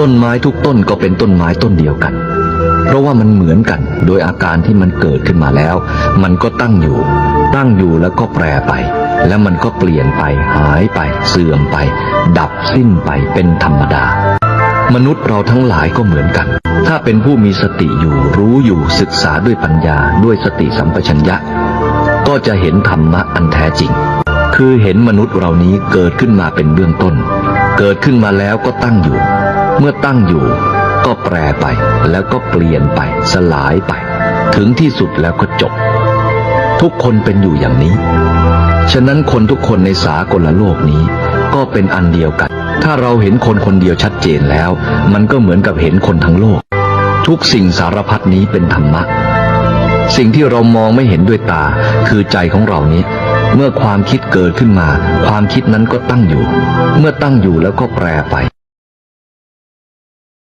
ต้นไม้ทุกต้นก็เป็นต้นไม้ต้นเดียวกัน เพราะว่ามันเหมือนกัน โดยอาการที่มันเกิดขึ้นมาแล้ว มันก็ตั้งอยู่ ตั้งอยู่แล้วก็แปรไป แล้วมันก็เปลี่ยนไป หายไป เสื่อมไป ดับสิ้นไปเป็นธรรมดา มนุษย์เราทั้งหลายก็เหมือนกัน ถ้าเป็นผู้มีสติอยู่รู้อยู่ศึกษาด้วยปัญญาด้วยสติสัมปชัญญะ ก็จะเห็นธรรมะอันแท้จริง คือเห็นมนุษย์เรานี้เกิดขึ้นมาเป็นเบื้องต้น เกิดขึ้นมาแล้วก็ตั้งอยู่ เมื่อตั้งอยู่ ก็แปรไป แล้วก็เปลี่ยนไป สลายไป ถึงที่สุดแล้วก็จบ ทุกคนเป็นอยู่อย่างนี้ ฉะนั้นคนทุกคนในสากลโลกนี้ ก็เป็นอันเดียวกัน ถ้าเราเห็นคนคนเดียวชัดเจนแล้ว มันก็เหมือนกับเห็นคนทั้งโลก ทุกสิ่งสารพัดนี้เป็นธรรมะสิ่งที่เรามองไม่เห็นด้วยตาคือใจของเรานี้ เมื่อความคิดเกิดขึ้นมา ความคิดนั้นก็ตั้งอยู่ เมื่อตั้งอยู่แล้วก็แปรไป